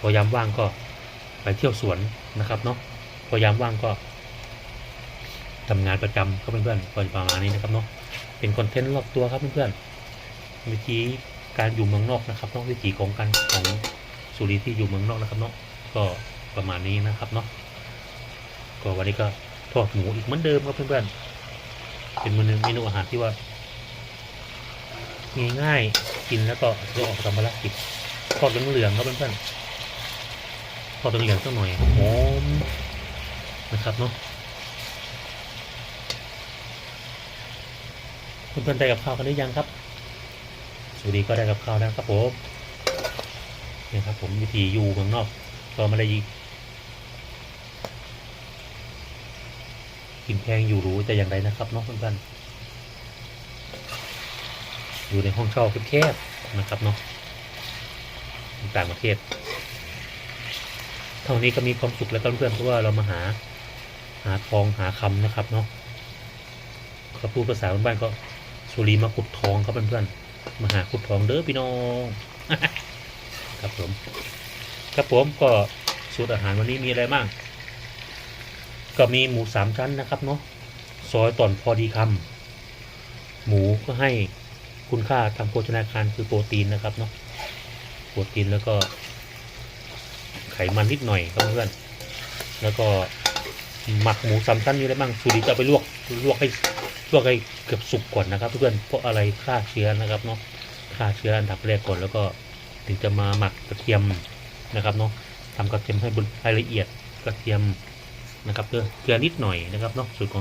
พอยามว่างก็ไปเที่ยวสวนนะครับเนาะพอยามว่างก็ทำงานประจำครับเพื่อนๆก็ประมาณนี้นะครับเนาะเป็นคอนเทนต์รอบตัวครับเพื่อนๆวิธีการอยู่เมืองนอกนะครับเนาะวิธีของการของสุรีที่อยู่เมืองนอกนะครับเนาะก็ประมาณนี้นะครับเนาะก็วันนี้ก็ทอดหมูอีกเหมือนเดิมครับเพื่อนๆเป็นเมนูเมนูอาหารที่ว่าง่ายๆกินแล้วก็จะออกทำภารกิจทอดเหลืองๆครับเพื่อนๆ ทอดเหลืองๆสักหน่อยหอมนะครับเนาะเพื่อนๆได้กับข้าวกันหรือยังครับสวัสดีก็ได้กับข้าวแล้วครับผมนี่ครับผมวิธีอยู่เมืองนอกก็ไม่ได้กินแพงอยู่หรูแต่อย่างใดนะครับเนาะเพื่อนๆอยู่ในห้องเช่าแคบๆนะครับเนาะต่างประเทศ ท่านี้ก็มีความสุขแล้วเพื่อนๆเพราะว่าเรามาหาหาทองหาคำนะครับเนาะเขาพูดภาษาบ้านๆก็สุรีมาขุดทองครับเพื่อนๆมาหาขุดทองเด้อพี่น้องครับผมครับผมก็สูตรอาหารวันนี้มีอะไรบ้างก็มีหมูสามชั้นนะครับเนาะซอยต่อนพอดีคำหมูก็ให้คุณค่าทางโภชนาการคือโปรตีนนะครับเนาะโปรตีนแล้วก็ ขมันนิดหน่อยครับเพื่อนแล้วก็หมักหมูสามชั้นมีอะไรบ้างสูตรนี้จะไปลวกลวกให้ลวกให้เกือบสุกก่อนนะครับเพื่อนเพราะอะไรฆ่าเชื้อนะครับเนาะฆ่าเชื้ออันดับแรกก่อนแล้วก็ถึงจะมาหมักกระเทียมนะครับเนาะทำกระเทียมให้ให้ละเอียดกระเทียมนะครับเพื่อเกลือนิดหน่อยนะครับเนาะสูตรของ